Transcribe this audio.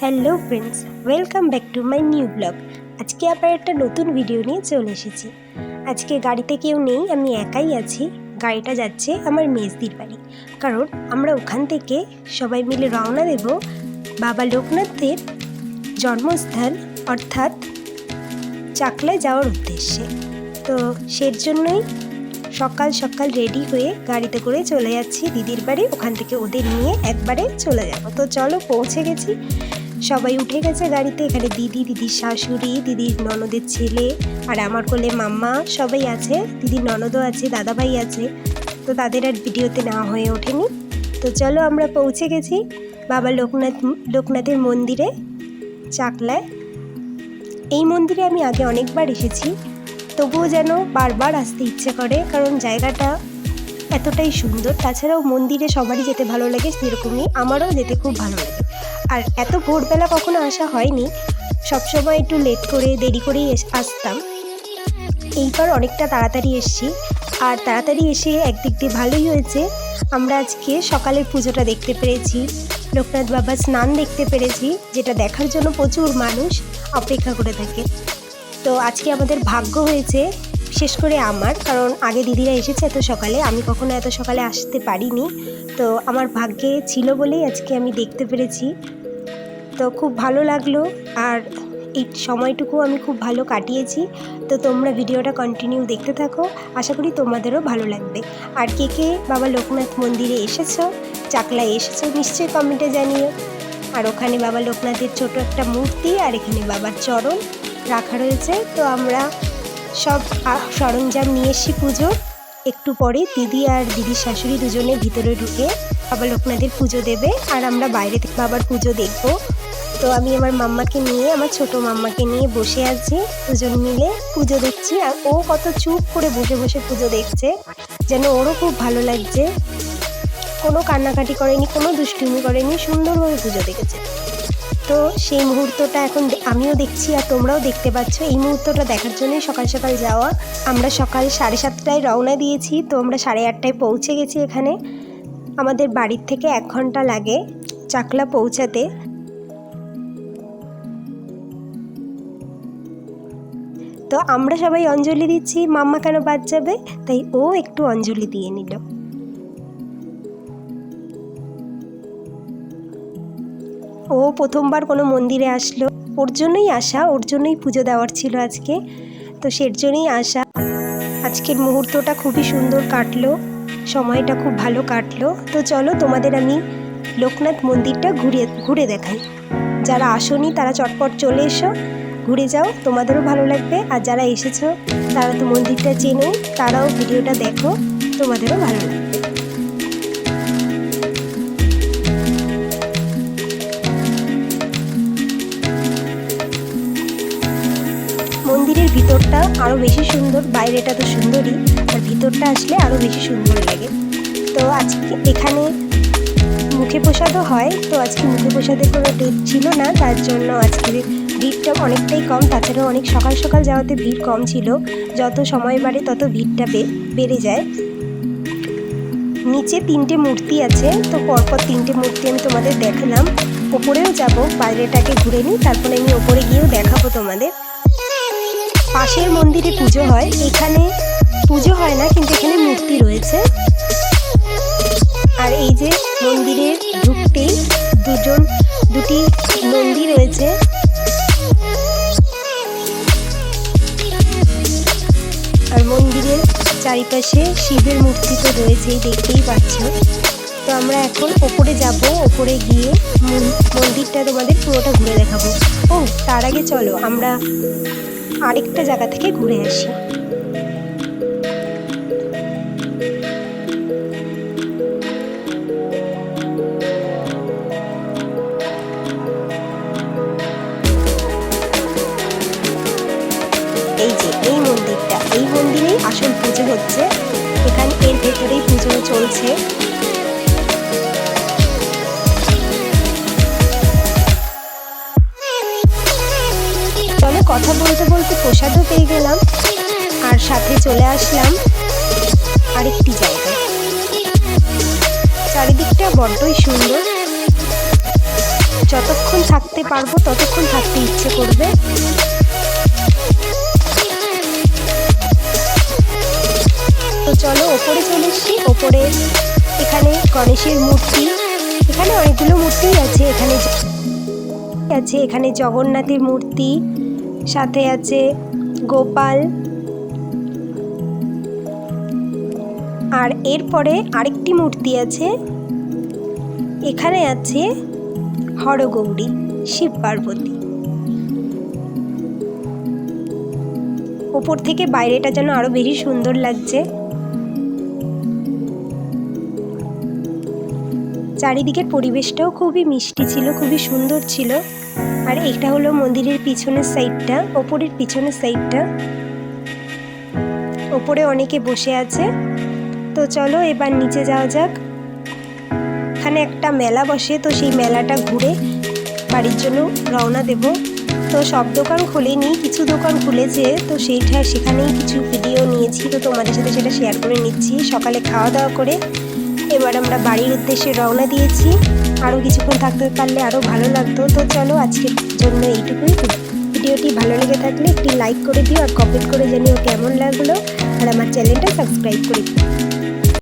Hello friends, welcome back to my new blog. আজকে আবার একটা নতুন ভিডিও নিয়ে চলে এসেছি। আজকে গাড়িতে কেউ নেই, আমি একাই আছি। গাড়িটা যাচ্ছে আমার মেজদির বাড়ি। কারণ আমরা ওখান থেকে সবাই মিলে রওনা দেব বাবা লোকনাথের জন্মস্থান, অর্থাৎ চাকলায় যাওয়ার উদ্দেশ্যে। তো সের জন্যই সকাল সকাল রেডি হয়ে গাড়িতে করে চলে যাচ্ছি দিদির বাড়ি। ওখান থেকে ওদের নিয়ে একবারে চলে যাব। তো চলো পৌঁছে গেছি। সবাই উঠে গেছে গাড়িতে। এখানে দিদি, দিদির শাশুড়ি, দিদির ননদের ছেলে আর আমার কোলে মাম্মা সবাই আছে। দিদির ননদও আছে, দাদাভাই আছে। তো তাদের আর ভিডিওতে নেওয়া হয়ে ওঠেনি। তো চলো আমরা পৌঁছে গেছি বাবা লোকনাথ, লোকনাথের মন্দিরে, চাকলায়। এই মন্দিরে আমি আগে অনেকবার এসেছি। তবুও যেন বারবার আসতে ইচ্ছে করে, কারণ জায়গাটা এতটাই সুন্দর। তাছাড়াও মন্দিরে সবারই যেতে ভালো লাগে সেরকমই, আমারও যেতে খুব ভালো লাগে। আর এত ভোরবেলা কখনো আসা হয়নি। সবসময় একটু লেট করে, দেরি করেই আসতাম। এইবার অনেকটা তাড়াতাড়ি এসেছি। আর তাড়াতাড়ি এসে একদিক দিয়ে ভালোই হয়েছে। আমরা আজকে সকালের পুজোটা দেখতে পেরেছি। লোকনাথ বাবার স্নান দেখতে পেরেছি, যেটা দেখার জন্য প্রচুর মানুষ অপেক্ষা করে থাকে। তো আজকে আমাদের ভাগ্য হয়েছে বিশেষ করে আমার, কারণ আগে দিদিরা এসেছে এত সকালে, আমি কখনো এত সকালে আসতে পারিনি। তো আমার ভাগ্যে ছিল বলেই আজকে আমি দেখতে পেরেছি। তো খুব ভালো লাগল, আর এই সময়টুকু আমি খুব ভালো কাটিয়েছি। তো তোমরা ভিডিওটা কন্টিনিউ দেখতে থাকো, আশা করি তোমাদেরও ভালো লাগবে। আর কে কে বাবা লোকনাথ মন্দিরে এসেছ, চাকলায় এসেছ, নিশ্চয়ই কমেন্টে জানিও। আর ওখানে বাবা লোকনাথের ছোট একটা মূর্তি, আর এখানে বাবার চরণ রাখা রয়েছে। তো আমরা সব সরঞ্জাম নিয়ে এসেছি পুজো। একটু পরে দিদি আর দিদির শাশুড়ি দুজনে ভিতরে ঢুকে বাবা লোকনাথের পুজো দেবে আর আমরা বাইরে থেকে বাবার পুজো দেখব। তো আমি আমার মাম্মাকে নিয়ে, আমার ছোট মাম্মাকে নিয়ে বসে আছি, দুজন মিলে পুজো দেখছি আর ও কত চুপ করে বসে বসে পুজো দেখছে, যেন ওরও খুব ভালো লাগছে। কোনো কান্নাকাটি করেনি, কোনো দুষ্টুমি করেনি, সুন্দরভাবে পুজো দেখেছে। তো সেই মুহূর্তটা এখন আমিও দেখছি আর তোমরাও দেখতে পাচ্ছ। এই মুহূর্তটা দেখার জন্যই সকাল সকাল যাওয়া। আমরা সকাল সাড়ে সাতটায় রওনা দিয়েছি, তো আমরা সাড়ে আটটায় পৌঁছে গেছি এখানে। আমাদের বাড়ির থেকে এক ঘণ্টা লাগে চাকলা পৌঁছাতে। তো আমরা সবাই অঞ্জলি দিচ্ছি। মাম্মা কেন বাদ যাবে? তাই ও একটু অঞ্জলি দিয়ে নিল। ও প্রথমবার কোনো মন্দিরে আসলো। ওর জন্যই আসা, ওর জন্যই পুজো দেওয়ার ছিল আজকে। তো সের জন্যই আসা। আজকের মুহূর্তটা খুবই সুন্দর কাটলো। সময়টা খুব ভালো কাটলো। তো চলো তোমাদের আমি লোকনাথ মন্দিরটা ঘুরে ঘুরে দেখাই। যারা আসনি, তারা চটপট চলে এসো। ঘুরে যাও, তোমাদেরও ভালো লাগবে। আর যারা এসেছ, তারা তো মন্দিরটা চেনো, তারাও ভিডিওটা দেখো, তোমাদেরও ভালো লাগবে। ভিতরটা আরও বেশি সুন্দর, বাইরেটা তো সুন্দরই, আর ভিতরটা আসলে আরও বেশি সুন্দর লাগে। তো আজকে এখানে মুখে প্রসাদও হয়, তো আজকে মুখে প্রসাদের কোনো ডেট ছিল না, তার জন্য আজকে ভিড়টা অনেকটাই কম, তাছাড়াও অনেক সকাল সকাল যাওয়াতে ভিড় কম ছিল, যত সময় বাড়ে তত ভিড়টা বেড়ে যায়। নিচে তিনটে মূর্তি আছে, তো পরপর তিনটে মূর্তি আমি তোমাদের দেখালাম। ওপরেও যাব, বাইরেটাকে ঘুরে নিই, তারপরে আমি ওপরে গিয়েও দেখাবো তোমাদের। পাশের মন্দিরে পুজো হয়। এখানে পুজো হয় না, কিন্তু এখানে মূর্তি রয়েছে। আর এই যে মন্দিরে ঢুকতেই দুজন, দুটি নন্দী রয়েছে। আর মন্দিরের চারিপাশে শিবের মূর্তি তো রয়েছেই, দেখতেই পাচ্ছ। তো আমরা এখন ওপরে যাব, ওপরে গিয়ে মন- মন্দিরটা তোমাদের পুরোটা ঘুরে দেখাবো। ও, তার আগে চলো, আমরা আরেকটা জায়গা থেকে ঘুরে আসি। এই যে, এই মন্দিরটা, এই মন্দিরেই আসল পুজো হচ্ছে। এখানে এর ভেতরেই পুজো চলছে। কথা বলতে বলতে প্রসাদও পেয়ে গেলাম। আর সাথে চলে আসলাম আরেকটি জায়গায়। চারিদিকটা বড্ডই সুন্দর। যতক্ষণ থাকতে পারব, ততক্ষণ থাকতে ইচ্ছে করবে। তো চলো, ওপরে চলে এসছি। ওপরে এখানে গণেশের মূর্তি। এখানে অনেকগুলো মূর্তি আছে। এখানে আছে, এখানে জগন্নাথের মূর্তি। সাথে আছে গোপাল। আর এরপরে আরেকটি মূর্তি আছে। এখানে আছে হরগৌরী, শিব পার্বতী। ওপর থেকে বাইরেটা যেন আরও বেশি সুন্দর লাগছে। চারিদিকের পরিবেশটাও খুবই মিষ্টি ছিল, খুবই সুন্দর ছিল। আর এটা হলো মন্দিরের পিছনের সাইডটা ওপরের পিছনের সাইডটা ওপরে অনেকে বসে আছে। তো চলো, এবার নিচে যাওয়া যাক। এখানে একটা মেলা বসে, তো সেই মেলাটা ঘুরে বাড়ির জন্য রওনা দেব। তো সব দোকান খোলেনি, কিছু দোকান খুলেছে, তো সেইটা সেখানেই কিছু ভিডিও নিয়েছি, তো তোমাদের সাথে সেটা শেয়ার করে নিচ্ছি। সকালে খাওয়া দাওয়া করে এবার আমরা বাড়ির উদ্দেশ্যে রওনা দিয়েছি। আরও কিছুক্ষণ থাকতে পারলে আরও ভালো লাগতো। তো চলো আজকের জন্য এইটুকুই। ভিডিওটি ভালো লেগে থাকলে একটি লাইক করে দিও আর কমেন্ট করে জানিও কেমন লাগল। আর আমার চ্যানেলটা সাবস্ক্রাইব করে দিও।